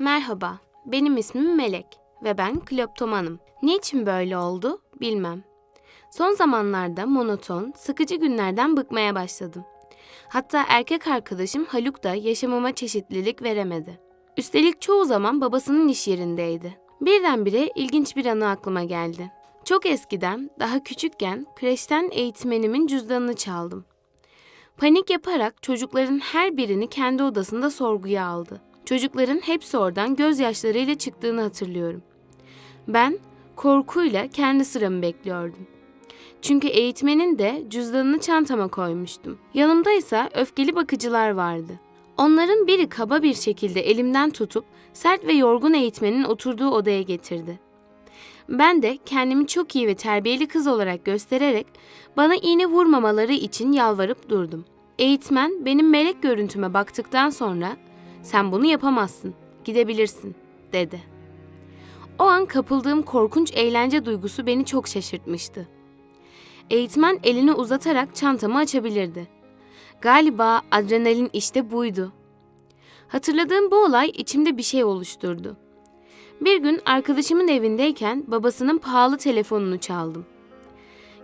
Merhaba, benim ismim Melek ve ben kleptomanım. Niçin böyle oldu bilmem. Son zamanlarda monoton, sıkıcı günlerden bıkmaya başladım. Hatta erkek arkadaşım Haluk da yaşamıma çeşitlilik veremedi. Üstelik çoğu zaman babasının iş yerindeydi. Birdenbire ilginç bir anı aklıma geldi. Çok eskiden, daha küçükken kreşten eğitmenimin cüzdanını çaldım. Panik yaparak çocukların her birini kendi odasında sorguya aldı. Çocukların hepsi oradan gözyaşlarıyla çıktığını hatırlıyorum. Ben korkuyla kendi sıramı bekliyordum. Çünkü eğitmenin de cüzdanını çantama koymuştum. Yanımda ise öfkeli bakıcılar vardı. Onların biri kaba bir şekilde elimden tutup sert ve yorgun eğitmenin oturduğu odaya getirdi. Ben de kendimi çok iyi ve terbiyeli kız olarak göstererek bana iğne vurmamaları için yalvarıp durdum. Eğitmen benim melek görüntüme baktıktan sonra "Sen bunu yapamazsın. Gidebilirsin." dedi. O an kapıldığım korkunç eğlence duygusu beni çok şaşırtmıştı. Eğitmen elini uzatarak çantamı açabilirdi. Galiba adrenalin işte buydu. Hatırladığım bu olay içimde bir şey oluşturdu. Bir gün arkadaşımın evindeyken babasının pahalı telefonunu çaldım.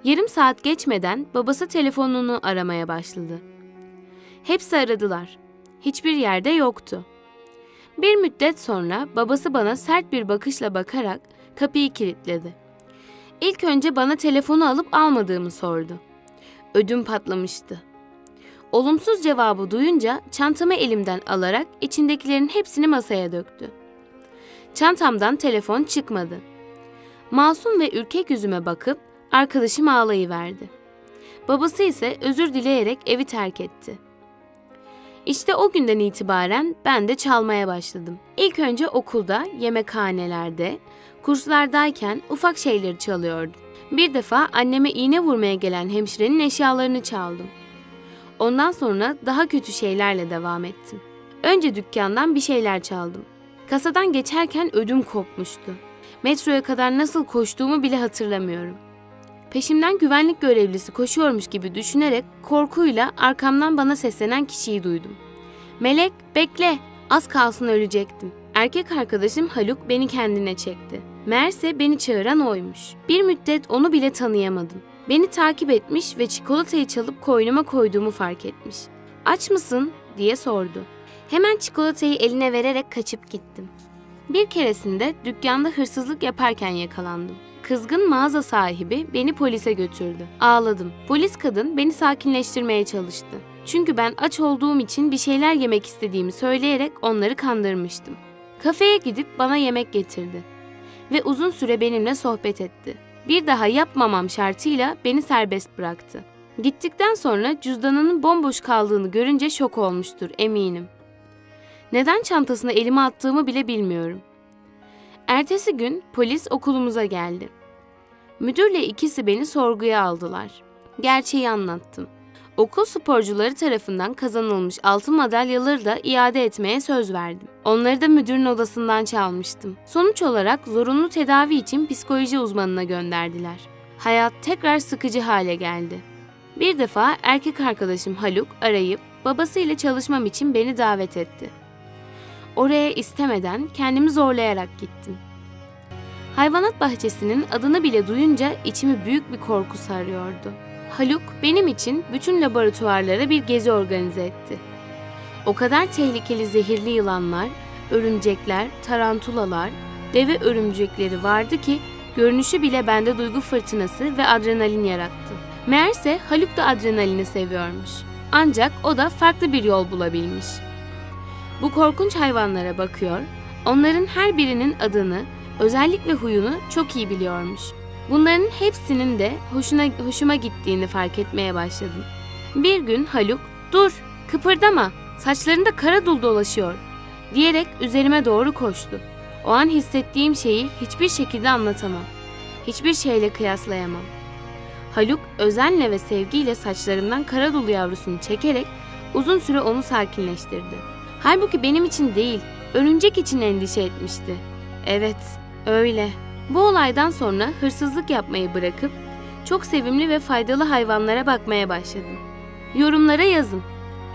Yarım saat geçmeden babası telefonunu aramaya başladı. Hepsi aradılar. Hiçbir yerde yoktu. Bir müddet sonra babası bana sert bir bakışla bakarak kapıyı kilitledi. İlk önce bana telefonu alıp almadığımı sordu. Ödüm patlamıştı. Olumsuz cevabı duyunca çantamı elimden alarak içindekilerin hepsini masaya döktü. Çantamdan telefon çıkmadı. Masum ve ürkek yüzüme bakıp arkadaşım ağlayıverdi. Babası ise özür dileyerek evi terk etti. İşte o günden itibaren ben de çalmaya başladım. İlk önce okulda, yemekhanelerde, kurslardayken ufak şeyleri çalıyordum. Bir defa anneme iğne vurmaya gelen hemşirenin eşyalarını çaldım. Ondan sonra daha kötü şeylerle devam ettim. Önce dükkandan bir şeyler çaldım. Kasadan geçerken ödüm kopmuştu. Metroya kadar nasıl koştuğumu bile hatırlamıyorum. Peşimden güvenlik görevlisi koşuyormuş gibi düşünerek korkuyla arkamdan bana seslenen kişiyi duydum. Melek, bekle. Az kalsın ölecektim. Erkek arkadaşım Haluk beni kendine çekti. Meğerse beni çağıran oymuş. Bir müddet onu bile tanıyamadım. Beni takip etmiş ve çikolatayı çalıp koynuma koyduğumu fark etmiş. Aç mısın diye sordu. Hemen çikolatayı eline vererek kaçıp gittim. Bir keresinde dükkanda hırsızlık yaparken yakalandım. Kızgın mağaza sahibi beni polise götürdü. Ağladım. Polis kadın beni sakinleştirmeye çalıştı. Çünkü ben aç olduğum için bir şeyler yemek istediğimi söyleyerek onları kandırmıştım. Kafeye gidip bana yemek getirdi ve uzun süre benimle sohbet etti. Bir daha yapmamam şartıyla beni serbest bıraktı. Gittikten sonra cüzdanının bomboş kaldığını görünce şok olmuştur eminim. Neden çantasına elime attığımı bile bilmiyorum. Ertesi gün polis okulumuza geldi. Müdürle ikisi beni sorguya aldılar. Gerçeği anlattım. Okul sporcuları tarafından kazanılmış altın madalyaları da iade etmeye söz verdim. Onları da müdürün odasından çalmıştım. Sonuç olarak zorunlu tedavi için psikoloji uzmanına gönderdiler. Hayat tekrar sıkıcı hale geldi. Bir defa erkek arkadaşım Haluk arayıp babasıyla çalışmam için beni davet etti. Oraya istemeden kendimi zorlayarak gittim. Hayvanat bahçesinin adını bile duyunca içimi büyük bir korku sarıyordu. Haluk benim için bütün laboratuvarlara bir gezi organize etti. O kadar tehlikeli zehirli yılanlar, örümcekler, tarantulalar, deve örümcekleri vardı ki görünüşü bile bende duygu fırtınası ve adrenalin yarattı. Meğerse Haluk da adrenalini seviyormuş. Ancak o da farklı bir yol bulabilmiş. Bu korkunç hayvanlara bakıyor, onların her birinin adını, özellik ve huyunu çok iyi biliyormuş. Bunların hepsinin de hoşuna hoşuma gittiğini fark etmeye başladım. Bir gün Haluk, "Dur, kıpırdama. Saçlarında kara dul dolaşıyor." diyerek üzerime doğru koştu. O an hissettiğim şeyi hiçbir şekilde anlatamam. Hiçbir şeyle kıyaslayamam. Haluk özenle ve sevgiyle saçlarımdan kara dul yavrusunu çekerek uzun süre onu sakinleştirdi. Halbuki benim için değil, örümcek için endişe etmişti. Evet, öyle. Bu olaydan sonra hırsızlık yapmayı bırakıp çok sevimli ve faydalı hayvanlara bakmaya başladım. Yorumlara yazın.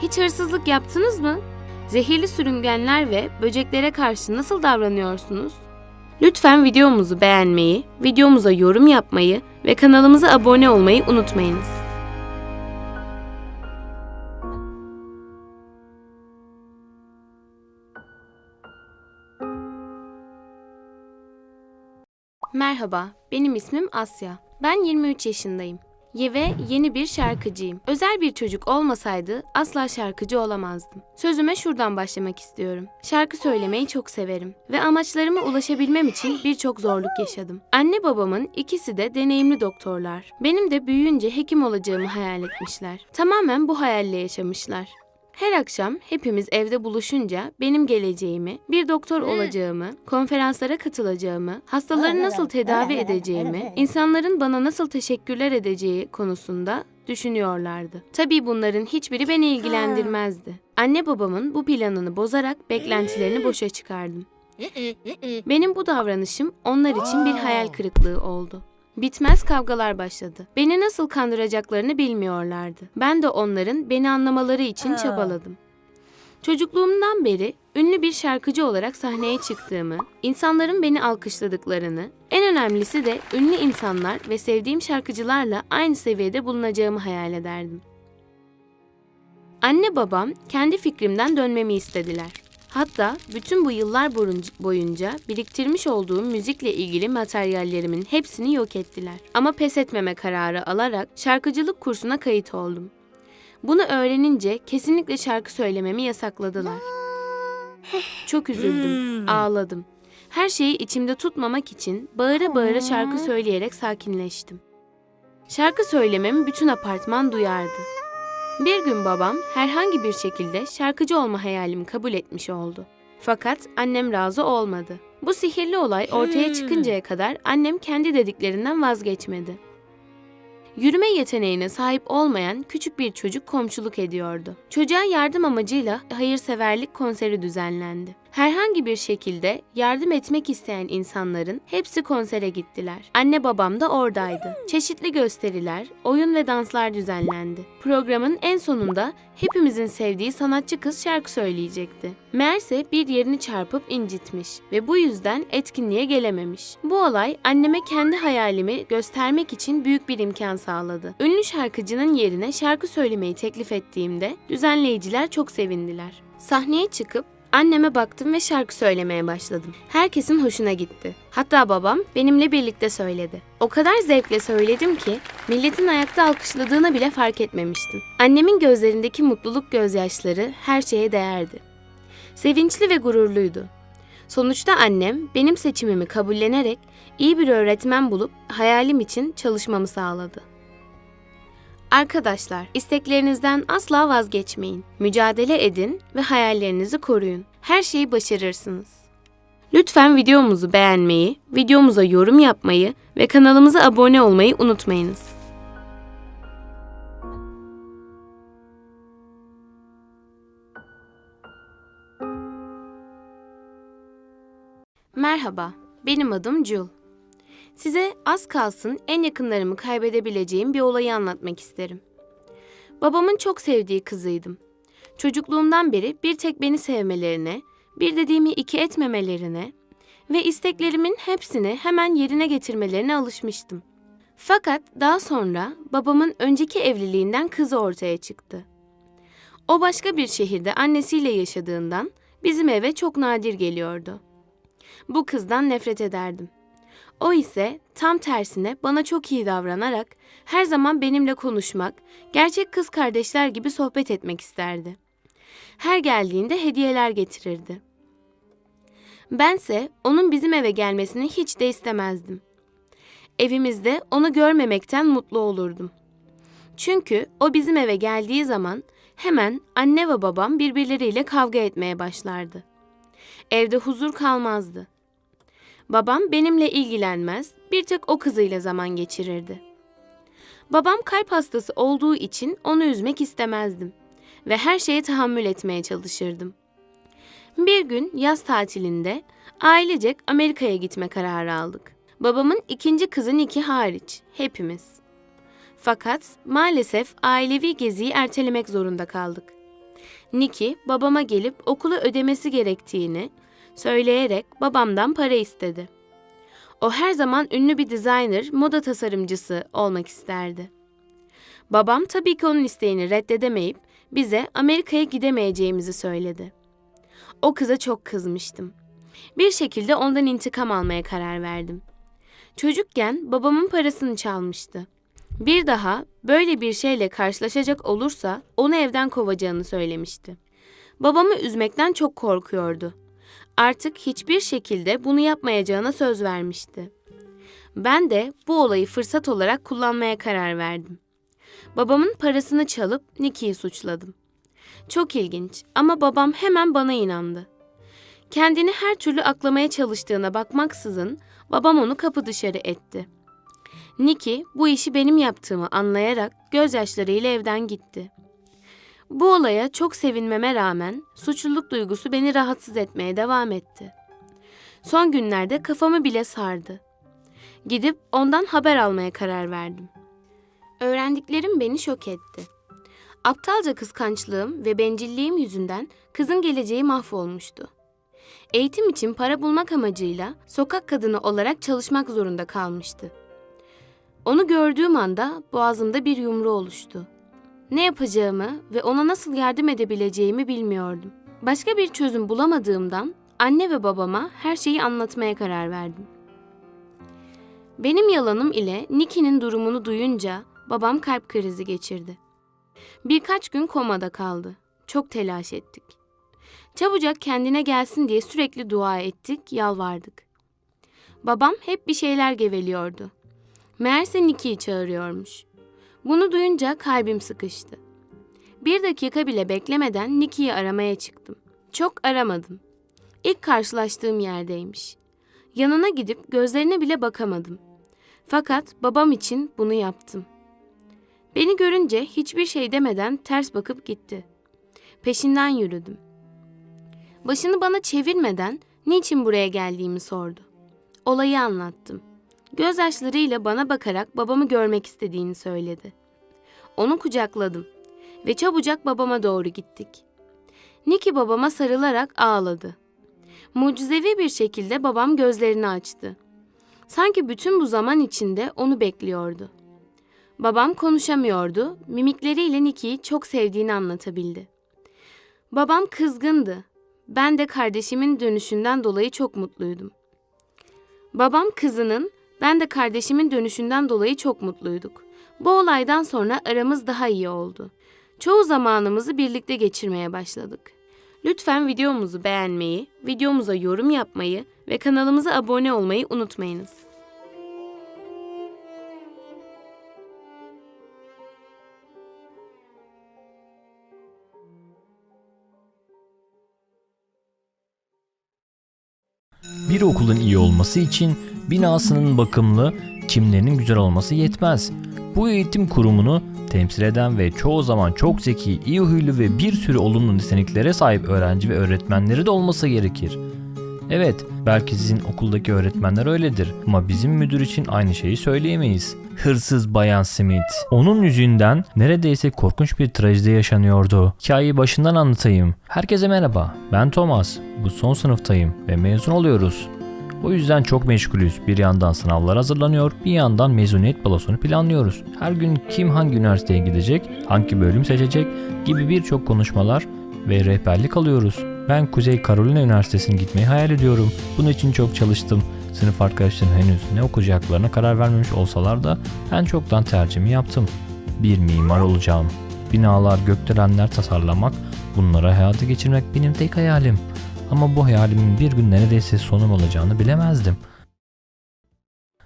Hiç hırsızlık yaptınız mı? Zehirli sürüngenler ve böceklere karşı nasıl davranıyorsunuz? Lütfen videomuzu beğenmeyi, videomuza yorum yapmayı ve kanalımıza abone olmayı unutmayınız. Merhaba, benim ismim Asya. Ben 23 yaşındayım. Ye ve yeni bir şarkıcıyım. Özel bir çocuk olmasaydı asla şarkıcı olamazdım. Sözüme şuradan başlamak istiyorum. Şarkı söylemeyi çok severim ve amaçlarıma ulaşabilmem için birçok zorluk yaşadım. Anne babamın ikisi de deneyimli doktorlar. Benim de büyüyünce hekim olacağımı hayal etmişler. Tamamen bu hayalle yaşamışlar. Her akşam hepimiz evde buluşunca benim geleceğimi, bir doktor olacağımı, konferanslara katılacağımı, hastaları nasıl tedavi edeceğimi, insanların bana nasıl teşekkürler edeceği konusunda düşünüyorlardı. Tabii bunların hiçbiri beni ilgilendirmezdi. Anne babamın bu planını bozarak beklentilerini boşa çıkardım. Benim bu davranışım onlar için bir hayal kırıklığı oldu. Bitmez kavgalar başladı. Beni nasıl kandıracaklarını bilmiyorlardı. Ben de onların beni anlamaları için çabaladım. Çocukluğumdan beri ünlü bir şarkıcı olarak sahneye çıktığımı, insanların beni alkışladıklarını, en önemlisi de ünlü insanlar ve sevdiğim şarkıcılarla aynı seviyede bulunacağımı hayal ederdim. Anne babam kendi fikrimden dönmemi istediler. Hatta bütün bu yıllar boyunca biriktirmiş olduğum müzikle ilgili materyallerimin hepsini yok ettiler. Ama pes etmeme kararı alarak şarkıcılık kursuna kayıt oldum. Bunu öğrenince kesinlikle şarkı söylememi yasakladılar. Çok üzüldüm, ağladım. Her şeyi içimde tutmamak için bağıra bağıra şarkı söyleyerek sakinleştim. Şarkı söylememi bütün apartman duyardı. Bir gün babam herhangi bir şekilde şarkıcı olma hayalimi kabul etmiş oldu. Fakat annem razı olmadı. Bu sihirli olay ortaya çıkıncaya kadar annem kendi dediklerinden vazgeçmedi. Yürüme yeteneğine sahip olmayan küçük bir çocuk komşuluk ediyordu. Çocuğa yardım amacıyla hayırseverlik konseri düzenlendi. Herhangi bir şekilde yardım etmek isteyen insanların hepsi konsere gittiler. Anne babam da oradaydı. Çeşitli gösteriler, oyun ve danslar düzenlendi. Programın en sonunda hepimizin sevdiği sanatçı kız şarkı söyleyecekti. Meğerse bir yerini çarpıp incitmiş ve bu yüzden etkinliğe gelememiş. Bu olay anneme kendi hayalimi göstermek için büyük bir imkan sağladı. Ünlü şarkıcının yerine şarkı söylemeyi teklif ettiğimde düzenleyiciler çok sevindiler. Sahneye çıkıp Anneme baktım ve şarkı söylemeye başladım. Herkesin hoşuna gitti. Hatta babam benimle birlikte söyledi. O kadar zevkle söyledim ki milletin ayakta alkışladığını bile fark etmemiştim. Annemin gözlerindeki mutluluk gözyaşları her şeye değerdi. Sevinçli ve gururluydu. Sonuçta annem benim seçimimi kabullenerek iyi bir öğretmen bulup hayalim için çalışmamı sağladı. Arkadaşlar, isteklerinizden asla vazgeçmeyin. Mücadele edin ve hayallerinizi koruyun. Her şeyi başarırsınız. Lütfen videomuzu beğenmeyi, videomuza yorum yapmayı ve kanalımıza abone olmayı unutmayınız. Merhaba, benim adım Jul. Size az kalsın en yakınlarımı kaybedebileceğim bir olayı anlatmak isterim. Babamın çok sevdiği kızıydım. Çocukluğumdan beri bir tek beni sevmelerine, bir dediğimi iki etmemelerine ve isteklerimin hepsini hemen yerine getirmelerine alışmıştım. Fakat daha sonra babamın önceki evliliğinden kızı ortaya çıktı. O başka bir şehirde annesiyle yaşadığından bizim eve çok nadir geliyordu. Bu kızdan nefret ederdim. O ise tam tersine bana çok iyi davranarak her zaman benimle konuşmak, gerçek kız kardeşler gibi sohbet etmek isterdi. Her geldiğinde hediyeler getirirdi. Bense onun bizim eve gelmesini hiç de istemezdim. Evimizde onu görmemekten mutlu olurdum. Çünkü o bizim eve geldiği zaman hemen anne ve babam birbirleriyle kavga etmeye başlardı. Evde huzur kalmazdı. Babam benimle ilgilenmez, bir tek o kızıyla zaman geçirirdi. Babam kalp hastası olduğu için onu üzmek istemezdim ve her şeye tahammül etmeye çalışırdım. Bir gün yaz tatilinde ailecek Amerika'ya gitme kararı aldık. Babamın ikinci kızı Niki hariç, hepimiz. Fakat maalesef ailevi geziyi ertelemek zorunda kaldık. Nikki babama gelip okulu ödemesi gerektiğini söyleyerek babamdan para istedi. O her zaman ünlü bir designer, moda tasarımcısı olmak isterdi. Babam tabii ki onun isteğini reddedemeyip bize Amerika'ya gidemeyeceğimizi söyledi. O kıza çok kızmıştım. Bir şekilde ondan intikam almaya karar verdim. Çocukken babamın parasını çalmıştı. Bir daha böyle bir şeyle karşılaşacak olursa onu evden kovacağını söylemişti. Babamı üzmekten çok korkuyordu. Artık hiçbir şekilde bunu yapmayacağına söz vermişti. Ben de bu olayı fırsat olarak kullanmaya karar verdim. Babamın parasını çalıp Nicky'yi suçladım. Çok ilginç ama babam hemen bana inandı. Kendini her türlü aklamaya çalıştığına bakmaksızın babam onu kapı dışarı etti. Nicky bu işi benim yaptığımı anlayarak gözyaşlarıyla evden gitti. Bu olaya çok sevinmeme rağmen suçluluk duygusu beni rahatsız etmeye devam etti. Son günlerde kafamı bile sardı. Gidip ondan haber almaya karar verdim. Öğrendiklerim beni şok etti. Aptalca kıskançlığım ve bencilliğim yüzünden kızın geleceği mahvolmuştu. Eğitim için para bulmak amacıyla sokak kadını olarak çalışmak zorunda kalmıştı. Onu gördüğüm anda boğazımda bir yumru oluştu. Ne yapacağımı ve ona nasıl yardım edebileceğimi bilmiyordum. Başka bir çözüm bulamadığımdan anne ve babama her şeyi anlatmaya karar verdim. Benim yalanım ile Nicky'nin durumunu duyunca babam kalp krizi geçirdi. Birkaç gün komada kaldı. Çok telaş ettik. Çabucak kendine gelsin diye sürekli dua ettik, yalvardık. Babam hep bir şeyler geveliyordu. Meğerse Nicky'yi çağırıyormuş. Bunu duyunca kalbim sıkıştı. Bir dakika bile beklemeden Nicky'yi aramaya çıktım. Çok aramadım. İlk karşılaştığım yerdeymiş. Yanına gidip gözlerine bile bakamadım. Fakat babam için bunu yaptım. Beni görünce hiçbir şey demeden ters bakıp gitti. Peşinden yürüdüm. Başını bana çevirmeden niçin buraya geldiğimi sordu. Olayı anlattım. Gözyaşlarıyla bana bakarak babamı görmek istediğini söyledi. Onu kucakladım ve çabucak babama doğru gittik. Nicky babama sarılarak ağladı. Mucizevi bir şekilde babam gözlerini açtı. Sanki bütün bu zaman içinde onu bekliyordu. Babam konuşamıyordu, mimikleriyle Nicky'yi çok sevdiğini anlatabildi. Babam kızgındı. Ben de kardeşimin dönüşünden dolayı çok mutluydum. Babam kızının, ben de kardeşimin dönüşünden dolayı çok mutluyduk. Bu olaydan sonra aramız daha iyi oldu. Çoğu zamanımızı birlikte geçirmeye başladık. Lütfen videomuzu beğenmeyi, videomuza yorum yapmayı ve kanalımıza abone olmayı unutmayınız. Bir okulun iyi olması için binasının bakımlı, çimlerinin güzel olması yetmez. Bu eğitim kurumunu temsil eden ve çoğu zaman çok zeki, iyi huylu ve bir sürü olumlu niteliklere sahip öğrenci ve öğretmenleri de olması gerekir. Evet, belki sizin okuldaki öğretmenler öyledir ama bizim müdür için aynı şeyi söyleyemeyiz. Hırsız Bayan Smith. Onun yüzünden neredeyse korkunç bir trajedi yaşanıyordu. Hikayeyi başından anlatayım. Herkese merhaba, ben Thomas. Bu son sınıftayım ve mezun oluyoruz. O yüzden çok meşgulüz. Bir yandan sınavlar hazırlanıyor, bir yandan mezuniyet balosunu planlıyoruz. Her gün kim hangi üniversiteye gidecek, hangi bölüm seçecek gibi birçok konuşmalar ve rehberlik alıyoruz. Ben Kuzey Carolina Üniversitesi'ne gitmeyi hayal ediyorum. Bunun için çok çalıştım. Sınıf arkadaşlarım henüz ne okuyacaklarına karar vermemiş olsalar da ben çoktan tercihimi yaptım. Bir mimar olacağım. Binalar, gökdelenler tasarlamak, bunlara hayata geçirmek benim tek hayalim. Ama bu hayalimin bir gün neredeyse sonum olacağını bilemezdim.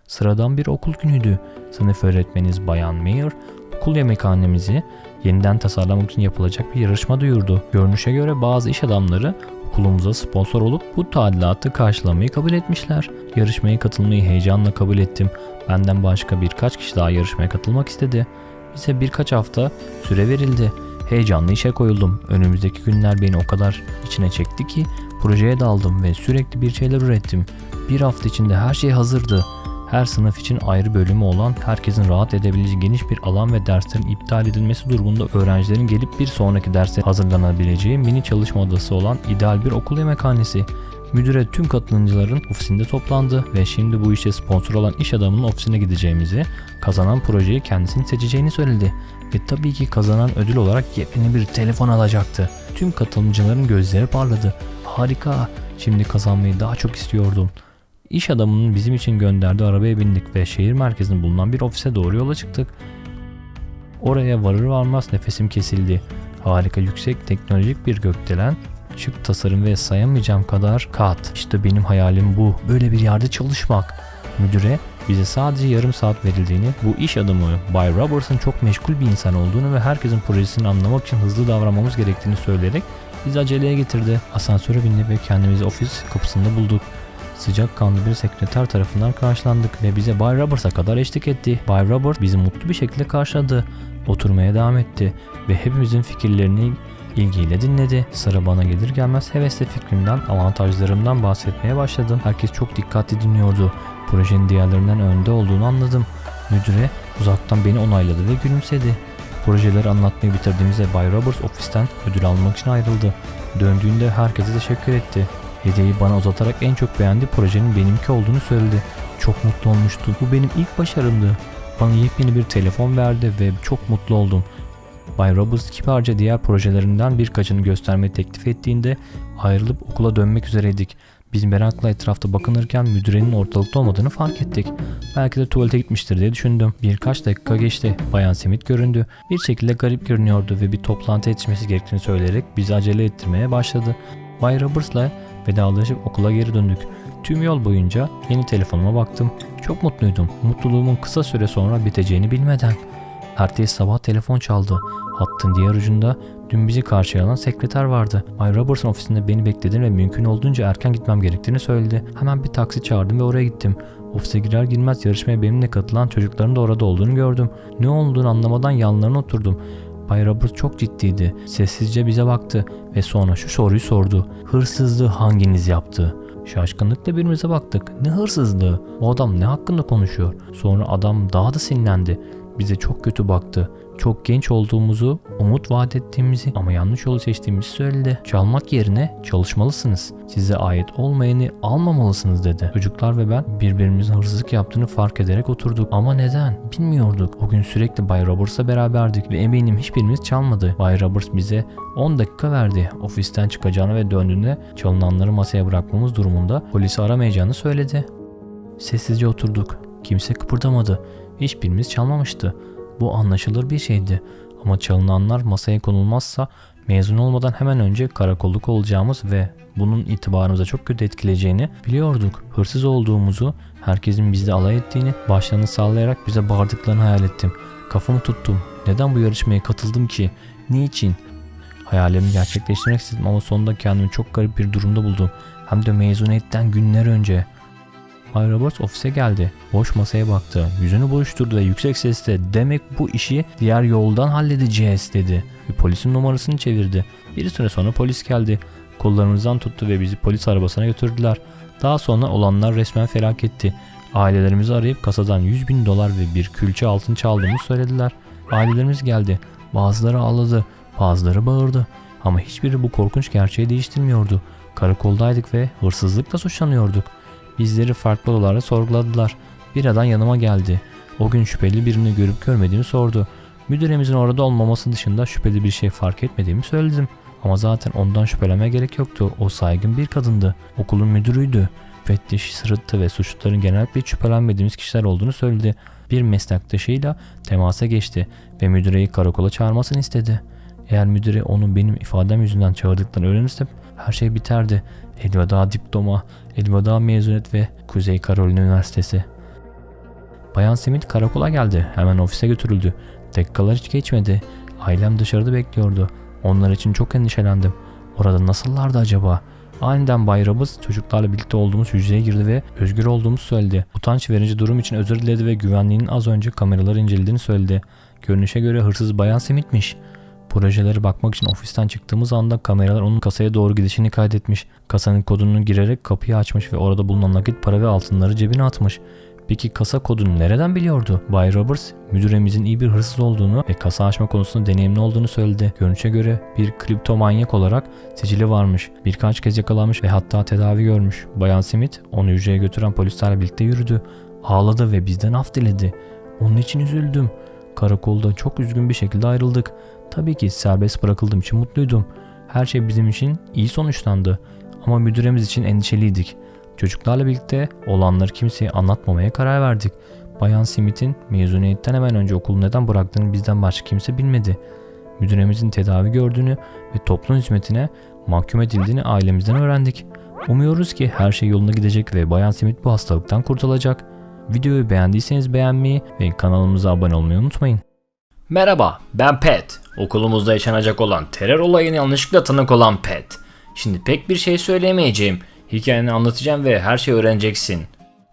Sıradan bir okul günüydü. Sınıf öğretmeniniz Bayan Mayer, okul yemekhanemizi yeniden tasarlamak için yapılacak bir yarışma duyurdu. Görünüşe göre bazı iş adamları okulumuza sponsor olup bu tadilatı karşılamayı kabul etmişler. Yarışmaya katılmayı heyecanla kabul ettim. Benden başka birkaç kişi daha yarışmaya katılmak istedi. Bize birkaç hafta süre verildi. Heyecanlı işe koyuldum. Önümüzdeki günler beni o kadar içine çekti ki projeye daldım ve sürekli bir şeyler ürettim. Bir hafta içinde her şey hazırdı. her sınıf için ayrı bölümü olan, herkesin rahat edebileceği geniş bir alan ve derslerin iptal edilmesi durumunda öğrencilerin gelip bir sonraki derse hazırlanabileceği mini çalışma odası olan ideal bir okul yemekhanesi. Müdüre tüm katılımcıların ofisinde toplandı ve şimdi bu işe sponsor olan iş adamının ofisine gideceğimizi, kazanan projeyi kendisini seçeceğini söyledi. Ve tabii ki kazanan ödül olarak yepyeni bir telefon alacaktı. Tüm katılımcıların gözleri parladı. Harika, şimdi kazanmayı daha çok istiyordum. İş adamının bizim için gönderdiği arabaya bindik ve şehir merkezinde bulunan bir ofise doğru yola çıktık. Oraya varır varmaz nefesim kesildi. Harika yüksek teknolojik bir gökdelen, şık tasarım ve sayamayacağım kadar kat. İşte benim hayalim bu. Böyle bir yerde çalışmak. Müdüre bize sadece yarım saat verildiğini, bu iş adamı Bay Roberts'ın çok meşgul bir insan olduğunu ve herkesin projesini anlamak için hızlı davranmamız gerektiğini söyleyerek bizi aceleye getirdi. Asansöre bindik ve kendimizi ofis kapısında bulduk. Sıcakkanlı bir sekreter tarafından karşılandık ve bize Bay Roberts'a kadar eşlik etti. Bay Robert bizi mutlu bir şekilde karşıladı. Oturmaya devam etti ve hepimizin fikirlerini ilgiyle dinledi. Sıra bana gelir gelmez hevesle fikrimden, avantajlarımdan bahsetmeye başladım. Herkes çok dikkatli dinliyordu. Projenin diğerlerinden önde olduğunu anladım. Müdüre uzaktan beni onayladı ve gülümsedi. Projeleri anlatmayı bitirdiğimizde Bay Roberts ofisten ödül almak için ayrıldı. Döndüğünde herkese teşekkür etti. Hediyeyi bana uzatarak en çok beğendiği projenin benimki olduğunu söyledi. Çok mutlu olmuştu. Bu benim ilk başarımdı. Bana yepyeni bir telefon verdi ve çok mutlu oldum. Bay Roberts kibarca diğer projelerinden birkaçını göstermeyi teklif ettiğinde ayrılıp okula dönmek üzereydik. Biz merakla etrafta bakınırken müdürenin ortalıkta olmadığını fark ettik. Belki de tuvalete gitmiştir diye düşündüm. Birkaç dakika geçti. Bayan Smith göründü. Bir şekilde garip görünüyordu ve bir toplantı yetişmesi gerektiğini söyleyerek bizi acele ettirmeye başladı. Bay Roberts'la vedalaşıp okula geri döndük. Tüm yol boyunca yeni telefonuma baktım. Çok mutluydum. Mutluluğumun kısa süre sonra biteceğini bilmeden. Ertesi sabah telefon çaldı. Hattın diğer ucunda dün bizi karşılayan sekreter vardı. Bay Robertson ofisinde beni beklediğini ve mümkün olduğunca erken gitmem gerektiğini söyledi. Hemen bir taksi çağırdım ve oraya gittim. Ofise girer girmez yarışmaya benimle katılan çocukların da orada olduğunu gördüm. Ne olduğunu anlamadan yanlarına oturdum. Bay Robert çok ciddiydi. Sessizce bize baktı ve sonra şu soruyu sordu. Hırsızlığı hanginiz yaptı? Şaşkınlıkla birbirimize baktık. Ne hırsızlığı? O adam ne hakkında konuşuyor? Sonra adam daha da sinirlendi. Bize çok kötü baktı. Çok genç olduğumuzu, umut vaat ettiğimizi ama yanlış yolu seçtiğimizi söyledi. Çalmak yerine çalışmalısınız. Size ait olmayanı almamalısınız dedi. Çocuklar ve ben birbirimizin hırsızlık yaptığını fark ederek oturduk. Ama neden? Bilmiyorduk. O gün sürekli Bay Roberts'la beraberdik ve eminim hiçbirimiz çalmadı. Bay Roberts bize 10 dakika verdi. Ofisten çıkacağını ve döndüğünde çalınanları masaya bırakmamız durumunda polisi aramayacağını söyledi. Sessizce oturduk. Kimse kıpırdamadı. Hiçbirimiz çalmamıştı. Bu anlaşılır bir şeydi. Ama çalınanlar masaya konulmazsa mezun olmadan hemen önce karakolluk olacağımız ve bunun itibarımıza çok kötü etkileyeceğini biliyorduk. Hırsız olduğumuzu, herkesin bizde alay ettiğini, başlarını sallayarak bize bağırdıklarını hayal ettim. Kafamı tuttum. Neden bu yarışmaya katıldım ki? Niçin? Hayalimi gerçekleştirmek istedim ama sonunda kendimi çok garip bir durumda buldum. Hem de mezuniyetten günler önce. Bay Roberts ofise geldi. Boş masaya baktı. Yüzünü buruşturdu ve yüksek sesle demek bu işi diğer yoldan halledeceğiz dedi. Ve polisin numarasını çevirdi. Bir süre sonra polis geldi. Kollarımızdan tuttu ve bizi polis arabasına götürdüler. Daha sonra olanlar resmen felaketti. Ailelerimizi arayıp kasadan 100 bin dolar ve bir külçe altın çaldığımızı söylediler. Ailelerimiz geldi. Bazıları ağladı, bazıları bağırdı. Ama hiçbiri bu korkunç gerçeği değiştirmiyordu. Karakoldaydık ve hırsızlıkla suçlanıyorduk. Bizleri farklı odalarda sorguladılar. Bir adam yanıma geldi. O gün şüpheli birini görüp görmediğini sordu. Müdüremizin orada olmaması dışında şüpheli bir şey fark etmediğimi söyledim. Ama zaten ondan şüphelenmeye gerek yoktu. O saygın bir kadındı. Okulun müdürüydü. Müfettiş sırıttı ve suçluların genellikle şüphelenmediğimiz kişiler olduğunu söyledi. Bir meslektaşıyla temasa geçti ve müdüreyi karakola çağırmasını istedi. Eğer müdüre onu benim ifadem yüzünden çağırdıklarını öğrenirse her şey biterdi. Elveda diploma, elveda mezuniyet ve Kuzey Carolina Üniversitesi. Bayan Smith karakola geldi. Hemen ofise götürüldü. Dakikalar hiç geçmedi. Ailem dışarıda bekliyordu. Onlar için çok endişelendim. Orada nasıllardı acaba? Aniden Bay Roberts çocuklarla birlikte olduğumuz hücreye girdi ve özgür olduğumuzu söyledi. Utanç verici durum için özür diledi ve güvenliğinin az önce kameraları incelediğini söyledi. Görünüşe göre hırsız Bayan Smith'miş. Projelere bakmak için ofisten çıktığımız anda kameralar onun kasaya doğru gidişini kaydetmiş. Kasanın kodunu girerek kapıyı açmış ve orada bulunan nakit para ve altınları cebine atmış. Peki kasa kodunu nereden biliyordu? Bay Roberts müdüremizin iyi bir hırsız olduğunu ve kasa açma konusunda deneyimli olduğunu söyledi. Görünüşe göre bir kriptomanyak olarak sicili varmış. Birkaç kez yakalanmış ve hatta tedavi görmüş. Bayan Smith onu hücreye götüren polislerle birlikte yürüdü. Ağladı ve bizden af diledi. Onun için üzüldüm. Karakolda çok üzgün bir şekilde ayrıldık. Tabii ki serbest bırakıldığım için mutluydum. Her şey bizim için iyi sonuçlandı. Ama müdüremiz için endişeliydik. Çocuklarla birlikte olanları kimseye anlatmamaya karar verdik. Bayan Smith'in mezuniyetten hemen önce okulu neden bıraktığını bizden başka kimse bilmedi. Müdüremizin tedavi gördüğünü ve toplum hizmetine mahkum edildiğini ailemizden öğrendik. Umuyoruz ki her şey yoluna gidecek ve Bayan Smith bu hastalıktan kurtulacak. Videoyu beğendiyseniz beğenmeyi ve kanalımıza abone olmayı unutmayın. Merhaba, ben Pet. Okulumuzda yaşanacak olan terör olayına yanlışlıkla tanık olan Pet. Şimdi pek bir şey söyleyemeyeceğim. Hikayeni anlatacağım ve her şeyi öğreneceksin.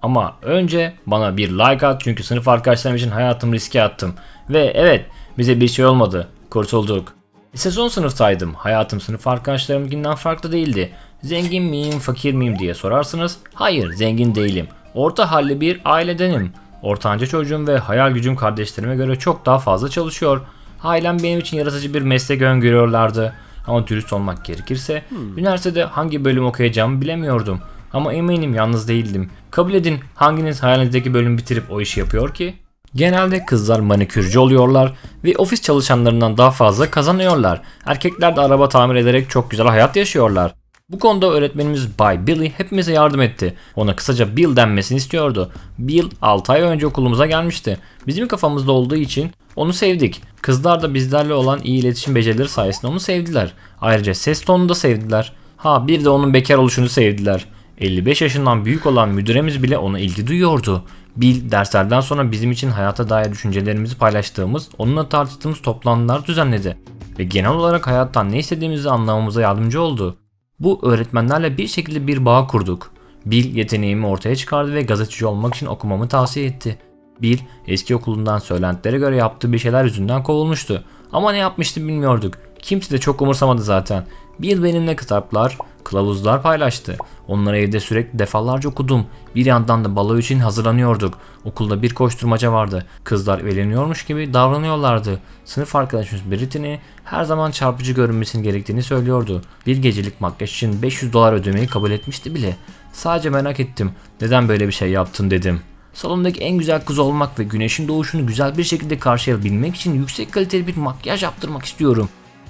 Ama önce bana bir like at çünkü sınıf arkadaşlarım için hayatımı riske attım. Ve evet, bize bir şey olmadı. Kurtulduk. Lise son sınıftaydım. Hayatım sınıf arkadaşlarımkinden farklı değildi. Zengin miyim, fakir miyim diye sorarsınız. Hayır, zengin değilim. Orta halli bir ailedenim. Ortanca çocuğum ve hayal gücüm kardeşlerime göre çok daha fazla çalışıyor. Ailem benim için yaratıcı bir meslek öngörüyorlardı. Ama dürüst olmak gerekirse üniversitede hangi bölüm okuyacağımı bilemiyordum. Ama eminim yalnız değildim. Kabul edin hanginiz hayalinizdeki bölüm bitirip o işi yapıyor ki? Genelde kızlar manikürcü oluyorlar ve ofis çalışanlarından daha fazla kazanıyorlar. Erkekler de araba tamir ederek çok güzel hayat yaşıyorlar. Bu konuda öğretmenimiz Bay Billy hepimize yardım etti. Ona kısaca Bill denmesini istiyordu. Bill 6 ay önce okulumuza gelmişti. Bizim kafamızda olduğu için onu sevdik. Kızlar da bizlerle olan iyi iletişim becerileri sayesinde onu sevdiler. Ayrıca ses tonunu da sevdiler. Ha bir de onun bekar oluşunu sevdiler. 55 yaşından büyük olan müdüremiz bile ona ilgi duyuyordu. Bill derslerden sonra bizim için hayata dair düşüncelerimizi paylaştığımız, onunla tartıştığımız toplantılar düzenledi. Ve genel olarak hayattan ne istediğimizi anlamamıza yardımcı oldu. Bu öğretmenlerle bir şekilde bir bağ kurduk. Bill yeteneğimi ortaya çıkardı ve gazeteci olmak için okumamı tavsiye etti. Bill eski okulundan söylentilere göre yaptığı bir şeyler yüzünden kovulmuştu. Ama ne yapmıştı bilmiyorduk. Kimse de çok umursamadı zaten. Bill benimle kitaplar, kılavuzlar paylaştı. Onları evde sürekli defalarca okudum. Bir yandan da balo için hazırlanıyorduk. Okulda bir koşturmaca vardı. Kızlar evleniyormuş gibi davranıyorlardı. Sınıf arkadaşımız Brittany her zaman çarpıcı görünmesinin gerektiğini söylüyordu. Bir gecelik makyaj için 500 dolar ödemeyi kabul etmişti bile. Sadece merak ettim. Neden böyle bir şey yaptın dedim. Salondaki en güzel kız olmak ve güneşin doğuşunu güzel bir şekilde karşılayabilmek için yüksek kaliteli bir makyaj yaptırmak istiyorum.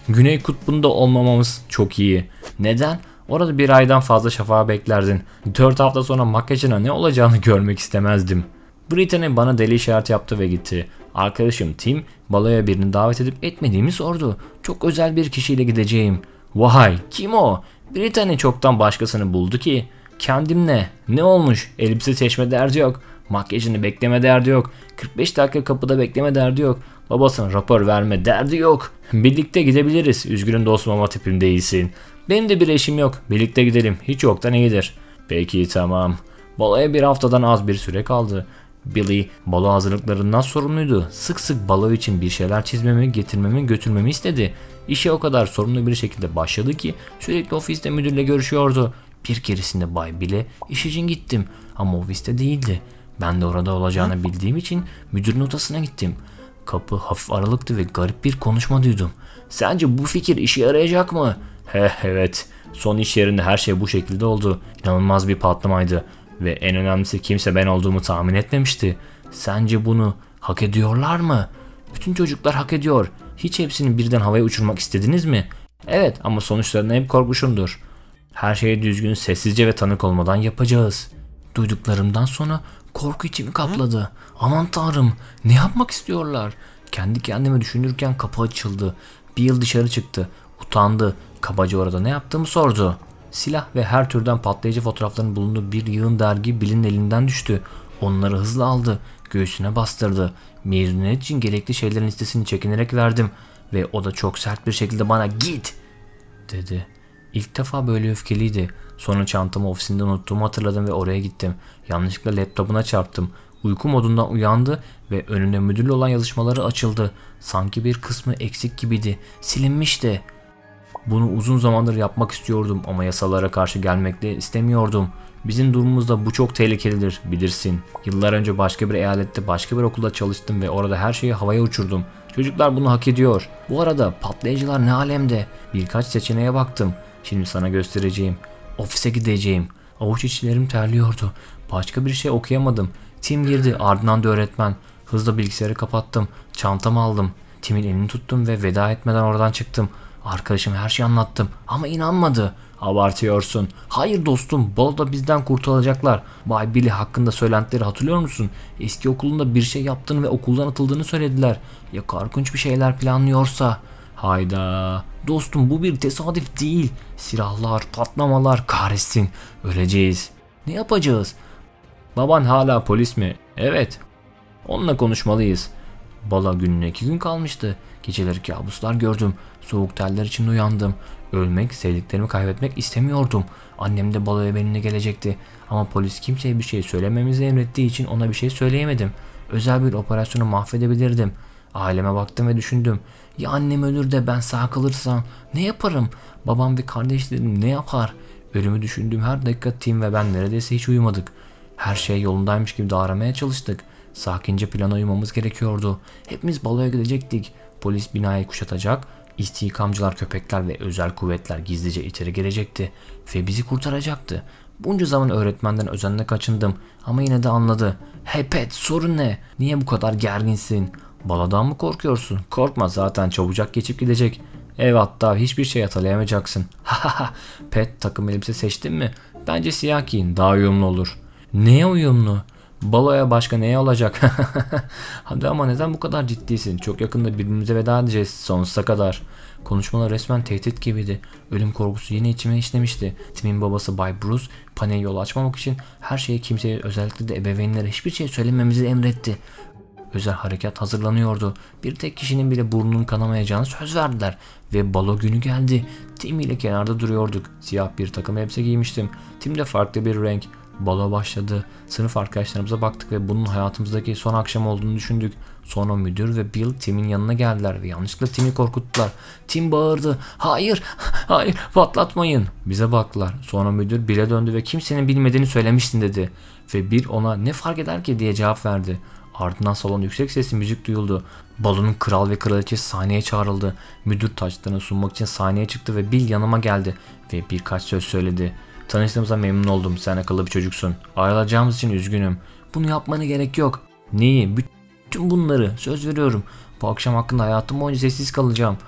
Güney kutbunda olmamamız çok iyi. Neden? Orada bir aydan fazla şafağı beklerdin. 4 hafta sonra makyajına ne olacağını görmek istemezdim. Brittany bana deli işaret yaptı ve gitti. Arkadaşım Tim baloya birini davet edip etmediğimi sordu. Çok özel bir kişiyle gideceğim. Vay kim o? Brittany çoktan başkasını buldu ki. Kendimle. Ne olmuş? Elbise seçme derdi yok. Makyajını bekleme derdi yok. 45 dakika kapıda bekleme derdi yok. Babasına rapor verme derdi yok. Birlikte gidebiliriz. Üzgünüm dostum ama tipim değilsin. Benim de bir eşim yok. Birlikte gidelim. Hiç yoktan iyidir. Peki tamam. Baloya bir haftadan az bir süre kaldı. Billy balo hazırlıklarından sorumluydu. Sık sık balo için bir şeyler çizmemi, getirmemi, götürmemi istedi. İşe o kadar sorumlu bir şekilde başladı ki sürekli ofiste müdürle görüşüyordu. Bir keresinde Bay Bill'e iş için gittim ama ofiste değildi. Ben de orada olacağını bildiğim için müdürün odasına gittim. Kapı hafif aralıktı ve garip bir konuşma duydum. Sence bu fikir işe yarayacak mı? He evet. Son iş yerinde her şey bu şekilde oldu. İnanılmaz bir patlamaydı. Ve en önemlisi kimse ben olduğumu tahmin etmemişti. Sence bunu hak ediyorlar mı? Bütün çocuklar hak ediyor. Hiç hepsini birden havaya uçurmak istediniz mi? Evet ama sonuçlarına hep korkmuşumdur. Her şeye düzgün, sessizce ve tanık olmadan yapacağız. Duyduklarımdan sonra korku içimi kapladı. Aman tanrım ne yapmak istiyorlar? Kendi kendime düşünürken kapı açıldı. Bill dışarı çıktı. Utandı. Kabaca orada ne yaptığımı sordu. Silah ve her türden patlayıcı fotoğrafların bulunduğu bir yığın dergi Bill'in elinden düştü. Onları hızla aldı. Göğsüne bastırdı. Mezuniyet için gerekli şeylerin listesini çekinerek verdim. Ve o da çok sert bir şekilde bana git dedi. İlk defa böyle öfkeliydi. Sonra çantamı ofisinde unuttuğumu hatırladım ve oraya gittim. Yanlışlıkla laptopuna çarptım. Uyku modundan uyandı ve önünde müdürle olan yazışmaları açıldı. Sanki bir kısmı eksik gibiydi. Silinmişti. Bunu uzun zamandır yapmak istiyordum ama yasalara karşı gelmek de istemiyordum. Bizim durumumuzda bu çok tehlikelidir bilirsin. Yıllar önce başka bir eyalette başka bir okulda çalıştım ve orada her şeyi havaya uçurdum. Çocuklar bunu hak ediyor. Bu arada patlayıcılar ne alemde? Birkaç seçeneğe baktım. Şimdi sana göstereceğim. Ofise gideceğim. Avuç içlerim terliyordu. Başka bir şey okuyamadım. Tim girdi ardından da öğretmen. Hızla bilgisayarı kapattım. Çantamı aldım. Tim'in elini tuttum ve veda etmeden oradan çıktım. Arkadaşım her şeyi anlattım ama inanmadı. Abartıyorsun. Hayır dostum, baloda bizden kurtulacaklar. Bay Billy hakkında söylentileri hatırlıyor musun? Eski okulunda bir şey yaptığını ve okuldan atıldığını söylediler. Ya korkunç bir şeyler planlıyorsa? Hayda. Dostum bu bir tesadüf değil. Silahlar, patlamalar, kahretsin. Öleceğiz. Ne yapacağız? Baban hala polis mi? Evet. Onunla konuşmalıyız. Bala gününe iki gün kalmıştı. Geceleri kabuslar gördüm. Soğuk teller içinde uyandım. Ölmek, sevdiklerimi kaybetmek istemiyordum. Annem de baloya benimle gelecekti. Ama polis kimseye bir şey söylememizi emrettiği için ona bir şey söyleyemedim. Özel bir operasyonu mahvedebilirdim. Aileme baktım ve düşündüm. Ya annem ölür de ben sağ kalırsam ne yaparım? Babam ve kardeşlerim ne yapar? Ölümü düşündüğüm her dakika Tim ve ben neredeyse hiç uyumadık. Her şey yolundaymış gibi davranmaya çalıştık. Sakince plana uymamız gerekiyordu. Hepimiz baloya gidecektik. Polis binayı kuşatacak, istikamcılar, köpekler ve özel kuvvetler gizlice içeri girecekti ve bizi kurtaracaktı. Bunca zaman öğretmenden özenle kaçındım ama yine de anladı. Hey Pet sorun ne? Niye bu kadar gerginsin? Baladan mı korkuyorsun? Korkma zaten çabucak geçip gidecek. Evet hatta hiçbir şey hatırlayamayacaksın. Hahaha Pet takım elbise seçtin mi? Bence siyah giyin daha uyumlu olur. Neye uyumlu? Baloya başka neye olacak? Hadi ama neden bu kadar ciddisin? Çok yakında birbirimize veda edeceğiz sonsuza kadar. Konuşmalar resmen tehdit gibiydi. Ölüm korkusu yine içime işlemişti. Tim'in babası Bay Bruce paniğe yol açmamak için her şeyi kimseye özellikle de ebeveynlere hiçbir şey söylememizi emretti. Özel harekat hazırlanıyordu. Bir tek kişinin bile burnunun kanamayacağını söz verdiler. Ve balo günü geldi. Tim ile kenarda duruyorduk. Siyah bir takım elbise giymiştim. Tim de farklı bir renk. Balo başladı. Sınıf arkadaşlarımıza baktık ve bunun hayatımızdaki son akşam olduğunu düşündük. Sonra müdür ve Bill Tim'in yanına geldiler ve yanlışlıkla Tim'i korkuttular. Tim bağırdı. Hayır, hayır patlatmayın. Bize baktılar. Sonra müdür Bill'e döndü ve kimsenin bilmediğini söylemiştin dedi. Ve Bill ona ne fark eder ki diye cevap verdi. Ardından salon yüksek sesli müzik duyuldu. Balonun kral ve kraliçesi sahneye çağrıldı. Müdür taçlarını sunmak için sahneye çıktı ve Bill yanıma geldi ve birkaç söz söyledi. Tanıştığımıza memnun oldum. Sen akıllı bir çocuksun. Ayrılacağımız için üzgünüm. Bunu yapmana gerek yok. Neyi? Bütün bunları. Söz veriyorum. Bu akşam hakkında hayatım boyunca sessiz kalacağım.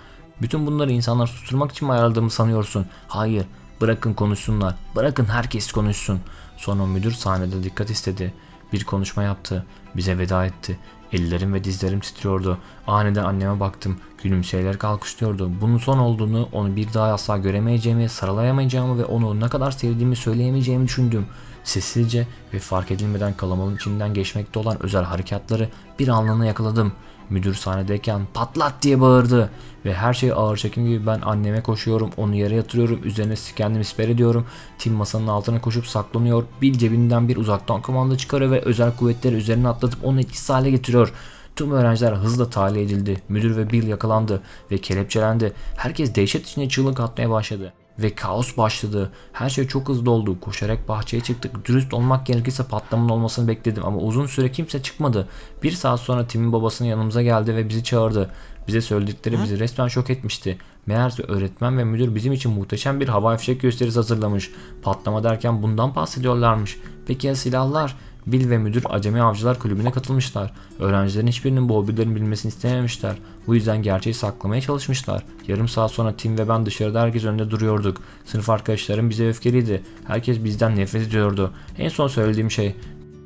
Bütün bunları insanlar susturmak için mi ayrıldığımı sanıyorsun? Hayır. Bırakın konuşsunlar. Bırakın herkes konuşsun. Sonra müdür sahnede dikkat istedi. Bir konuşma yaptı. Bize veda etti. Ellerim ve dizlerim titriyordu. Aniden anneme baktım. Gülümseyerek alkışlıyordu. Bunun son olduğunu, onu bir daha asla göremeyeceğimi, sarılayamayacağımı ve onu ne kadar sevdiğimi söyleyemeyeceğimi düşündüm. Sessizce ve fark edilmeden kalabalığın içinden geçmekte olan özel harekatları bir anlığına yakaladım. Müdür sahnedeyken patlat diye bağırdı. Ve her şey ağır çekim gibi ben anneme koşuyorum, onu yere yatırıyorum, üzerine kendimi siper ediyorum. Tim masanın altına koşup saklanıyor, bir cebinden bir uzaktan kumanda çıkarıyor ve özel kuvvetleri üzerine atlatıp onu etkisiz hale getiriyor. Tüm öğrenciler hızla tahliye edildi. Müdür ve Bill yakalandı ve kelepçelendi. Herkes dehşet içinde çığlık atmaya başladı. Ve kaos başladı. Her şey çok hızlı oldu. Koşarak bahçeye çıktık. Dürüst olmak gerekirse patlamanın olmasını bekledim ama uzun süre kimse çıkmadı. Bir saat sonra Tim'in babasının yanımıza geldi ve bizi çağırdı. Bize söyledikleri bizi resmen şok etmişti. Meğerse öğretmen ve müdür bizim için muhteşem bir hava fişek gösterisi hazırlamış. Patlama derken bundan bahsediyorlarmış. Peki ya silahlar? Bill ve müdür Acemi Avcılar Kulübü'ne katılmışlar. Öğrencilerin hiçbirinin bu hobilerin bilmesini istememişler. Bu yüzden gerçeği saklamaya çalışmışlar. Yarım saat sonra Tim ve ben dışarıda herkes önünde duruyorduk. Sınıf arkadaşlarım bize öfkeliydi. Herkes bizden nefret ediyordu. En son söylediğim şey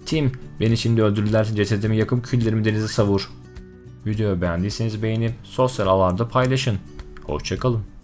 Tim beni şimdi öldürürlerse cesedimi yakıp küllerimi denize savur. Videoyu beğendiyseniz beğenip sosyal ağlarda paylaşın. Hoşçakalın.